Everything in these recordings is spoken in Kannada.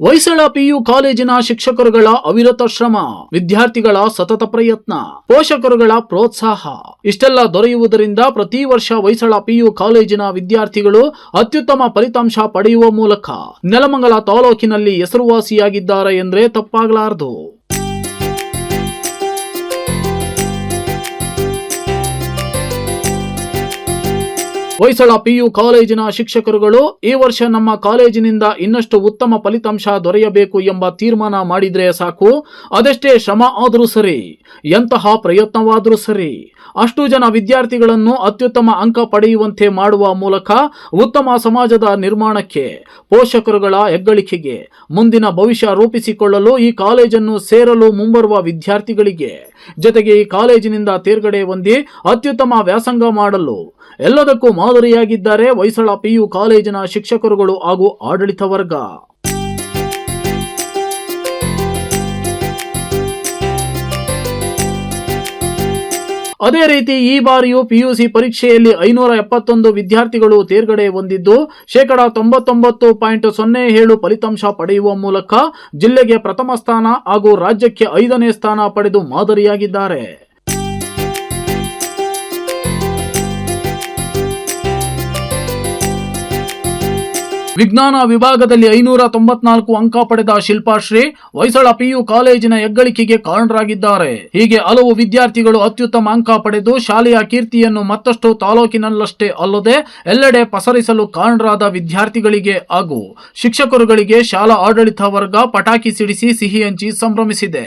ಹೊಯ್ಸಳ ಪಿಯು ಕಾಲೇಜಿನ ಶಿಕ್ಷಕರುಗಳ ಅವಿರತ ಶ್ರಮ, ವಿದ್ಯಾರ್ಥಿಗಳ ಸತತ ಪ್ರಯತ್ನ, ಪೋಷಕರುಗಳ ಪ್ರೋತ್ಸಾಹ. ಇಷ್ಟೆಲ್ಲ ದೊರೆಯುವುದರಿಂದ ಪ್ರತಿ ವರ್ಷ ಹೊಯ್ಸಳ ಪಿಯು ಕಾಲೇಜಿನ ವಿದ್ಯಾರ್ಥಿಗಳು ಅತ್ಯುತ್ತಮ ಫಲಿತಾಂಶ ಪಡೆಯುವ ಮೂಲಕ ನೆಲಮಂಗಲ ತಾಲೂಕಿನಲ್ಲಿ ಹೆಸರುವಾಸಿಯಾಗಿದ್ದಾರೆ ಎಂದರೆ ತಪ್ಪಾಗಲಾರದು. ಹೊಯ್ಸಳ ಪಿಯು ಕಾಲೇಜಿನ ಶಿಕ್ಷಕರುಗಳು, ಈ ವರ್ಷ ನಮ್ಮ ಕಾಲೇಜಿನಿಂದ ಇನ್ನಷ್ಟು ಉತ್ತಮ ಫಲಿತಾಂಶ ದೊರೆಯಬೇಕು ಎಂಬ ತೀರ್ಮಾನ ಮಾಡಿದ್ರೆ ಸಾಕು. ಅದೆಷ್ಟೇ ಶ್ರಮ ಆದರೂ ಸರಿ, ಎಂತಹ ಪ್ರಯತ್ನವಾದರೂ ಸರಿ, ಅಷ್ಟು ಜನ ವಿದ್ಯಾರ್ಥಿಗಳನ್ನು ಅತ್ಯುತ್ತಮ ಅಂಕ ಪಡೆಯುವಂತೆ ಮಾಡುವ ಮೂಲಕ ಉತ್ತಮ ಸಮಾಜದ ನಿರ್ಮಾಣಕ್ಕೆ, ಪೋಷಕರುಗಳ ಹೆಗ್ಗಳಿಕೆಗೆ ಮುಂದಿನ ಭವಿಷ್ಯ ರೂಪಿಸಿಕೊಳ್ಳಲು ಈ ಕಾಲೇಜನ್ನು ಸೇರಲು ಮುಂಬರುವ ವಿದ್ಯಾರ್ಥಿಗಳಿಗೆ, ಜೊತೆಗೆ ಈ ಕಾಲೇಜಿನಿಂದ ತೇರ್ಗಡೆ ಹೊಂದಿ ಅತ್ಯುತ್ತಮ ವ್ಯಾಸಂಗ ಮಾಡಲು, ಎಲ್ಲದಕ್ಕೂ ಮಾದರಿಯಾಗಿದ್ದಾರೆ ಹೊಯ್ಸಳ ಪಿಯು ಕಾಲೇಜಿನ ಶಿಕ್ಷಕರುಗಳು ಹಾಗೂ ಆಡಳಿತ ವರ್ಗ. ಅದೇ ರೀತಿ ಈ ಬಾರಿಯೂ ಪಿಯುಸಿ ಪರೀಕ್ಷೆಯಲ್ಲಿ ಐನೂರ ಎಪ್ಪತ್ತೊಂದು ವಿದ್ಯಾರ್ಥಿಗಳು ತೇರ್ಗಡೆ ಹೊಂದಿದ್ದು, ಶೇಕಡ ತೊಂಬತ್ತೊಂಬತ್ತು ಪಾಯಿಂಟ್ ಸೊನ್ನೆ ಏಳು ಫಲಿತಾಂಶ ಪಡೆಯುವ ಮೂಲಕ ಜಿಲ್ಲೆಗೆ ಪ್ರಥಮ ಸ್ಥಾನ ಹಾಗೂ ರಾಜ್ಯಕ್ಕೆ ಐದನೇ ಸ್ಥಾನ ಪಡೆದು ಮಾದರಿಯಾಗಿದ್ದಾರೆ. ವಿಜ್ಞಾನ ವಿಭಾಗದಲ್ಲಿ ಐನೂರ ತೊಂಬತ್ನಾಲ್ಕು ಅಂಕ ಪಡೆದ ಶಿಲ್ಪಾಶ್ರೀ ಹೊಯ್ಸಳ ಪಿಯು ಕಾಲೇಜಿನ ಹೆಗ್ಗಳಿಕೆಗೆ ಕಾರಣರಾಗಿದ್ದಾರೆ. ಹೀಗೆ ಹಲವು ವಿದ್ಯಾರ್ಥಿಗಳು ಅತ್ಯುತ್ತಮ ಅಂಕ ಪಡೆದು ಶಾಲೆಯ ಕೀರ್ತಿಯನ್ನು ಮತ್ತಷ್ಟು ತಾಲೂಕಿನಲ್ಲಷ್ಟೇ ಅಲ್ಲದೆ ಎಲ್ಲೆಡೆ ಪಸರಿಸಲು ಕಾರಣರಾದ ವಿದ್ಯಾರ್ಥಿಗಳಿಗೆ ಹಾಗೂ ಶಿಕ್ಷಕರುಗಳಿಗೆ ಶಾಲಾ ಆಡಳಿತ ವರ್ಗ ಪಟಾಕಿ ಸಿಡಿಸಿ ಸಿಹಿ ಹಂಚಿ ಸಂಭ್ರಮಿಸಿದೆ.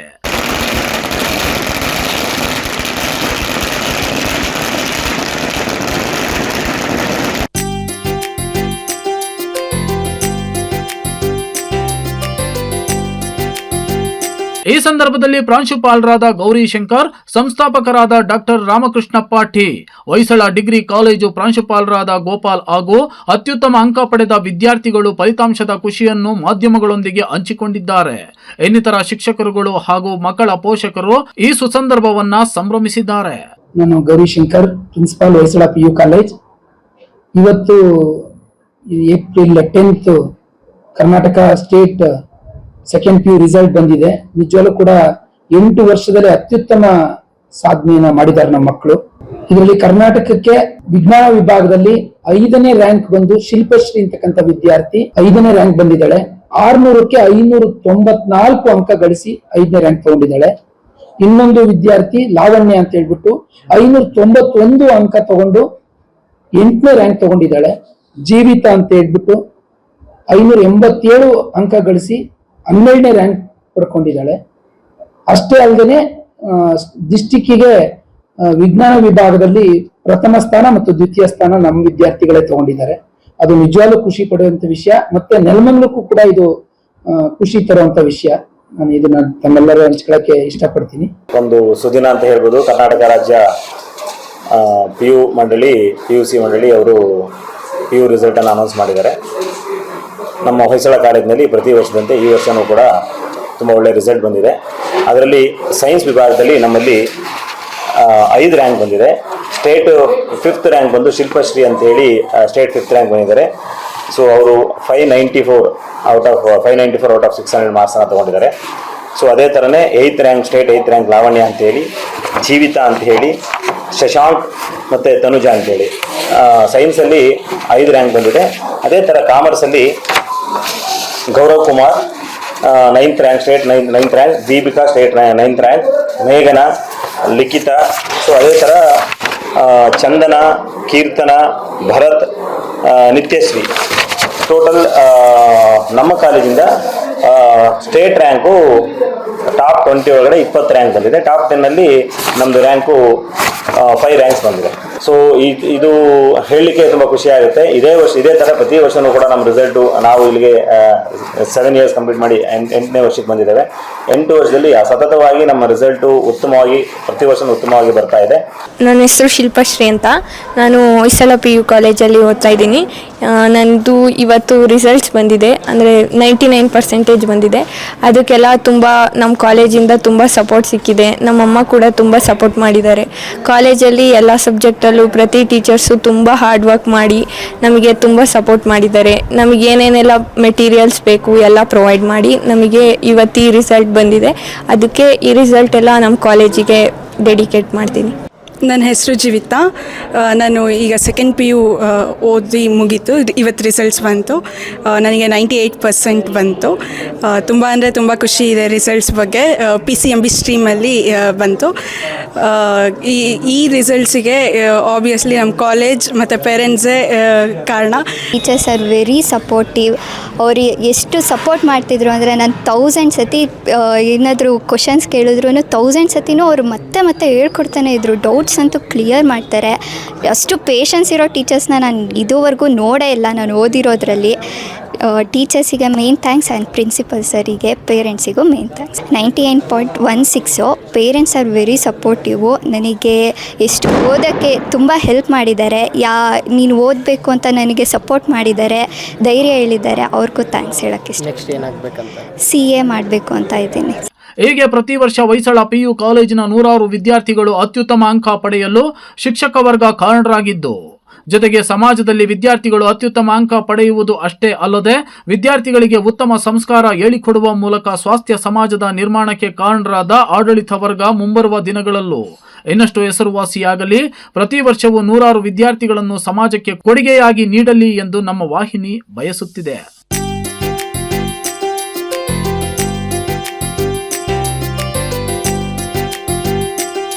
ಈ ಸಂದರ್ಭದಲ್ಲಿ ಪ್ರಾಂಶುಪಾಲರಾದ ಗೌರಿ ಶಂಕರ್, ಸಂಸ್ಥಾಪಕರಾದ doctor Ramakrishna ಪಾಠಿ Hoysala degree college ಪ್ರಾಂಶುಪಾಲರಾದ ಗೋಪಾಲ್ ಹಾಗೂ ಅತ್ಯುತ್ತಮ ಅಂಕ ಪಡೆದ ವಿದ್ಯಾರ್ಥಿಗಳು ಫಲಿತಾಂಶದ ಖುಷಿಯನ್ನು ಮಾಧ್ಯಮಗಳೊಂದಿಗೆ ಹಂಚಿಕೊಂಡಿದ್ದಾರೆ. ಇನ್ನಿತರ ಶಿಕ್ಷಕರುಗಳು ಹಾಗೂ ಮಕ್ಕಳ ಪೋಷಕರು ಈ ಸುಸಂದರ್ಭವನ್ನ ಸಂಭ್ರಮಿಸಿದ್ದಾರೆ. ನಾನು Gaurishankar principal Hoysala P U college. ಇವತ್ತು April tenth Karnataka state second P result ಬಂದಿದೆ. ನಿಜವಾಗ್ಲೂ ಕೂಡ ಎಂಟು ವರ್ಷದಲ್ಲಿ ಅತ್ಯುತ್ತಮ ಸಾಧನೆಯನ್ನ ಮಾಡಿದ್ದಾರೆ ನಮ್ಮ ಮಕ್ಕಳು. ಇದರಲ್ಲಿ ಕರ್ನಾಟಕಕ್ಕೆ ವಿಜ್ಞಾನ ವಿಭಾಗದಲ್ಲಿ ಐದನೇ ರ್ಯಾಂಕ್ ಬಂದು ಶಿಲ್ಪಶ್ರೀ ಅಂತಕ್ಕಂಥ ವಿದ್ಯಾರ್ಥಿ ಐದನೇ ರ್ಯಾಂಕ್ ಬಂದಿದ್ದಾಳೆ. ಆರ್ನೂರಕ್ಕೆ ಐನೂರ ತೊಂಬತ್ನಾಲ್ಕು ಅಂಕ ಗಳಿಸಿ ಐದನೇ ರ್ಯಾಂಕ್ ತಗೊಂಡಿದ್ದಾಳೆ. ಇನ್ನೊಂದು ವಿದ್ಯಾರ್ಥಿ ಲಾವಣ್ಯ ಅಂತ ಹೇಳ್ಬಿಟ್ಟು ಐನೂರ ತೊಂಬತ್ತೊಂದು ಅಂಕ ತಗೊಂಡು ಎಂಟನೇ ರ್ಯಾಂಕ್ ತಗೊಂಡಿದ್ದಾಳೆ. ಜೀವಿತ ಅಂತ ಹೇಳ್ಬಿಟ್ಟು ಐನೂರ ಎಂಬತ್ತೇಳು ಅಂಕ ಗಳಿಸಿ ಹನ್ನೆರಡನೇ ರ್ಯಾಂಕ್ ಪಡ್ಕೊಂಡಿದ್ದಾಳೆ. ಅಷ್ಟೇ ಅಲ್ಲದೆ ಡಿಸ್ಟಿಕ್ಕಿಗೆ ವಿಜ್ಞಾನ ವಿಭಾಗದಲ್ಲಿ ಪ್ರಥಮ ಸ್ಥಾನ ಮತ್ತು ದ್ವಿತೀಯ ಸ್ಥಾನ ನಮ್ಮ ವಿದ್ಯಾರ್ಥಿಗಳೇ ತಗೊಂಡಿದ್ದಾರೆ. ಅದು ನಿಜವಾಗ್ಲೂ ಖುಷಿ ಪಡುವಂತ ವಿಷಯ ಮತ್ತೆ ನೆಲಮಂಗ್ಲಕ್ಕೂ ಕೂಡ ಇದು ಖುಷಿ ತರುವಂತ ವಿಷಯ. ನಾನು ಇದನ್ನ ತಮ್ಮೆಲ್ಲರೂ ಹಂಚ್ಕೊಳಕ್ಕೆ ಇಷ್ಟಪಡ್ತೀನಿ. ಒಂದು ಸುದಿನ ಅಂತ ಹೇಳ್ಬೋದು, ಕರ್ನಾಟಕ ರಾಜ್ಯ ಪಿ ಯು ಮಂಡಳಿ ಪಿ ಯು ಸಿ ಮಂಡಳಿ ಅವರು ಪಿ ಯು ರಿಸಲ್ಟನ್ನು ಅನೌನ್ಸ್ ಮಾಡಿದ್ದಾರೆ. ನಮ್ಮ ಹೊಯ್ಸಳ ಕಾಲೇಜಿನಲ್ಲಿ ಪ್ರತಿ ವರ್ಷದಂತೆ ಈ ವರ್ಷವೂ ಕೂಡ ತುಂಬ ಒಳ್ಳೆಯ ರಿಸಲ್ಟ್ ಬಂದಿದೆ. ಅದರಲ್ಲಿ ಸೈನ್ಸ್ ವಿಭಾಗದಲ್ಲಿ ನಮ್ಮಲ್ಲಿ ಐದು ರ್ಯಾಂಕ್ ಬಂದಿದೆ. ಸ್ಟೇಟ್ ಫಿಫ್ತ್ ರ್ಯಾಂಕ್ ಬಂದು ಶಿಲ್ಪಶ್ರೀ ಅಂತೇಳಿ ಸ್ಟೇಟ್ ಫಿಫ್ತ್ ರ್ಯಾಂಕ್ ಬಂದಿದ್ದಾರೆ. ಸೊ ಅವರು five ninety four out of five ninety four out of six hundred ಮಾರ್ಕ್ಸನ್ನು ತೊಗೊಂಡಿದ್ದಾರೆ. ಸೊ ಅದೇ ಥರನೇ eighth rank state eighth rank Lavanya ಅಂತೇಳಿ, ಜೀವಿತ ಅಂತ ಹೇಳಿ ಶಶಾಂಕ್ ಮತ್ತು ತನುಜ ಅಂತೇಳಿ. ಸೈನ್ಸಲ್ಲಿ ಐದು ರ್ಯಾಂಕ್ ಬಂದಿದೆ. ಅದೇ ಥರ ಕಾಮರ್ಸಲ್ಲಿ Gaurav Kumar ninth rank state nine ninth rank Deepika state ninth rank ಮೇಘನಾ, ಲಿಖಿತ. ಸೊ ಅದೇ ಥರ ಚಂದನ, ಕೀರ್ತನ, ಭರತ್ ನಿತ್ಯಶ್ರೀ. ಟೋಟಲ್ ನಮ್ಮ ಕಾಲೇಜಿಂದ ಸ್ಟೇಟ್ ರ್ಯಾಂಕು ಟಾಪ್ ಟ್ವೆಂಟಿ ಒಳಗಡೆ ಇಪ್ಪತ್ತು ರ್ಯಾಂಕ್ ಬಂದಿದೆ. ಟಾಪ್ ಟೆನ್ನಲ್ಲಿ ನಮ್ಮದು ರ್ಯಾಂಕು ಫೈವ್ ರ್ಯಾಂಕ್ಸ್ ಬಂದಿದೆ. ಸೊ ಇದು ಹೇಳಲಿಕ್ಕೆ ತುಂಬ ಖುಷಿ ಆಗುತ್ತೆ ಇದೇ ವರ್ಷ, ಇದೇ ಥರ ಪ್ರತಿ ವರ್ಷವೂ ಕೂಡ ನಮ್ಮ ರಿಸಲ್ಟು ನಾವು ಇಲ್ಲಿಗೆ ಸೆವೆನ್ ಇಯರ್ಸ್ ಕಂಪ್ಲೀಟ್ ಮಾಡಿ ಎಂಟ್ ಎಂಟನೇ ವರ್ಷಕ್ಕೆ ಬಂದಿದ್ದೇವೆ. ಎಂಟು ವರ್ಷದಲ್ಲಿ ಸತತವಾಗಿ ನಮ್ಮ ರಿಸಲ್ಟು ಉತ್ತಮವಾಗಿ, ಪ್ರತಿ ವರ್ಷವೂ ಉತ್ತಮವಾಗಿ ಬರ್ತಾ ಇದೆ. ನನ್ನ ಹೆಸರು ಶಿಲ್ಪಶ್ರೀ ಅಂತ. ನಾನು ಹೊಯ್ಸಳ ಪಿ ಯು ಕಾಲೇಜಲ್ಲಿ ಓದ್ತಾ ಇದ್ದೀನಿ. ನನ್ನದು ಇವತ್ತು ರಿಸಲ್ಟ್ಸ್ ಬಂದಿದೆ. ಅಂದರೆ ನೈಂಟಿ ನೈನ್ ಪರ್ಸೆಂಟೇಜ್ ಬಂದಿದೆ. ಅದಕ್ಕೆಲ್ಲ ತುಂಬ ನಮ್ಮ ಕಾಲೇಜಿಂದ ತುಂಬ ಸಪೋರ್ಟ್ ಸಿಕ್ಕಿದೆ. ನಮ್ಮಮ್ಮ ಕೂಡ ತುಂಬ ಸಪೋರ್ಟ್ ಮಾಡಿದ್ದಾರೆ. ಕಾಲೇಜಲ್ಲಿ ಎಲ್ಲ ಸಬ್ಜೆಕ್ಟ್ ಸಬ್ಜೆಕ್ಟಲ್ಲೂ ಪ್ರತಿ ಟೀಚರ್ಸು ತುಂಬ ಹಾರ್ಡ್ ವರ್ಕ್ ಮಾಡಿ ನಮಗೆ ತುಂಬ ಸಪೋರ್ಟ್ ಮಾಡಿದ್ದಾರೆ. ನಮಗೆ ಏನೇನೆಲ್ಲ ಮೆಟೀರಿಯಲ್ಸ್ ಬೇಕು ಎಲ್ಲ ಪ್ರೊವೈಡ್ ಮಾಡಿ ನಮಗೆ ಇವತ್ತು ಈ ರಿಸಲ್ಟ್ ಬಂದಿದೆ. ಅದಕ್ಕೆ ಈ ರಿಸಲ್ಟ್ ಎಲ್ಲ ನಮ್ಮ ಕಾಲೇಜಿಗೆ ಡೆಡಿಕೇಟ್ ಮಾಡ್ತೀನಿ. ನನ್ನ ಹೆಸರು ಜೀವಿತಾ. ನಾನು ಈಗ ಸೆಕೆಂಡ್ ಪಿ ಯು ಓದಿ ಮುಗೀತು. ಇವತ್ತು ರಿಸಲ್ಟ್ಸ್ ಬಂತು. ನನಗೆ ನೈಂಟಿ ಏಯ್ಟ್ ಪರ್ಸೆಂಟ್ ಬಂತು ತುಂಬ ಅಂದರೆ ತುಂಬ ಖುಷಿ ಇದೆ ರಿಸಲ್ಟ್ಸ್ ಬಗ್ಗೆ. ಪಿ ಸಿ ಎಂ ಬಿ ಸ್ಟ್ರೀಮಲ್ಲಿ ಬಂತು. ಈ ಈ ರಿಸಲ್ಟ್ಸಿಗೆ ಆಬ್ವಿಯಸ್ಲಿ ನಮ್ಮ ಕಾಲೇಜ್ ಮತ್ತು ಪೇರೆಂಟ್ಸೇ ಕಾರಣ. ಟೀಚರ್ಸ್ ಆರ್ ವೆರಿ ಸಪೋರ್ಟಿವ್ ಅವರು ಎಷ್ಟು ಸಪೋರ್ಟ್ ಮಾಡ್ತಿದ್ರು ಅಂದರೆ ನಾನು ತೌಸಂಡ್ ಸತಿ ಏನಾದರೂ ಕ್ವಶನ್ಸ್ ಕೇಳಿದ್ರು ತೌಸಂಡ್ ಸತಿನೂ ಅವರು ಮತ್ತೆ ಮತ್ತೆ ಹೇಳ್ಕೊಡ್ತಾನೆ ಇದ್ರು. ಡೌಟ್ಸ್ ಅಂತೂ ಕ್ಲಿಯರ್ ಮಾಡ್ತಾರೆ. ಅಷ್ಟು ಪೇಷನ್ಸ್ ಇರೋ ಟೀಚರ್ಸ್ನ ನಾನು ಇದುವರೆಗೂ ನೋಡೇ ಇಲ್ಲ. ನಾನು ಓದಿರೋದ್ರಲ್ಲಿ ಟೀಚರ್ಸಿಗೆ ಮೇನ್ ಥ್ಯಾಂಕ್ಸ್ ಆ್ಯಂಡ್ ಪ್ರಿನ್ಸಿಪಲ್ ಸರಿಗೆ ಪೇರೆಂಟ್ಸಿಗೂ many thanks ninety nine point one six parents are very supportive ನನಗೆ ಎಷ್ಟು ಓದೋಕ್ಕೆ ತುಂಬ ಹೆಲ್ಪ್ ಮಾಡಿದ್ದಾರೆ. ಯಾ ನೀನು ಓದಬೇಕು ಅಂತ ನನಗೆ ಸಪೋರ್ಟ್ ಮಾಡಿದ್ದಾರೆ. ಧೈರ್ಯ ಹೇಳಿದ್ದಾರೆ. ಅವ್ರಿಗೂ ಥ್ಯಾಂಕ್ಸ್ ಹೇಳೋಕ್ಕೆ ಇಷ್ಟ. ಸಿ ಎ ಮಾಡಬೇಕು ಅಂತ ಇದ್ದೀನಿ. ಹೀಗೆ ಪ್ರತಿ ವರ್ಷ ಹೊಯ್ಸಳ ಪಿಯು ಕಾಲೇಜಿನ ನೂರಾರು ವಿದ್ಯಾರ್ಥಿಗಳು ಅತ್ಯುತ್ತಮ ಅಂಕ ಪಡೆಯಲು ಶಿಕ್ಷಕ ವರ್ಗ ಕಾರಣರಾಗಿದ್ದು. ಜೊತೆಗೆ ಸಮಾಜದಲ್ಲಿ ವಿದ್ಯಾರ್ಥಿಗಳು ಅತ್ಯುತ್ತಮ ಅಂಕ ಪಡೆಯುವುದು ಅಷ್ಟೇ ಅಲ್ಲದೆ ವಿದ್ಯಾರ್ಥಿಗಳಿಗೆ ಉತ್ತಮ ಸಂಸ್ಕಾರ ಹೇಳಿಕೊಡುವ ಮೂಲಕ ಸ್ವಾಸ್ಥ್ಯ ಸಮಾಜದ ನಿರ್ಮಾಣಕ್ಕೆ ಕಾರಣರಾದ ಆಡಳಿತ ವರ್ಗ ಮುಂಬರುವ ದಿನಗಳಲ್ಲೂ ಇನ್ನಷ್ಟು ಹೆಸರುವಾಸಿಯಾಗಲಿ. ಪ್ರತಿ ವರ್ಷವೂ ನೂರಾರು ವಿದ್ಯಾರ್ಥಿಗಳನ್ನು ಸಮಾಜಕ್ಕೆ ಕೊಡುಗೆಯಾಗಿ ನೀಡಲಿ ಎಂದು ನಮ್ಮ ವಾಹಿನಿ ಬಯಸುತ್ತಿದೆ.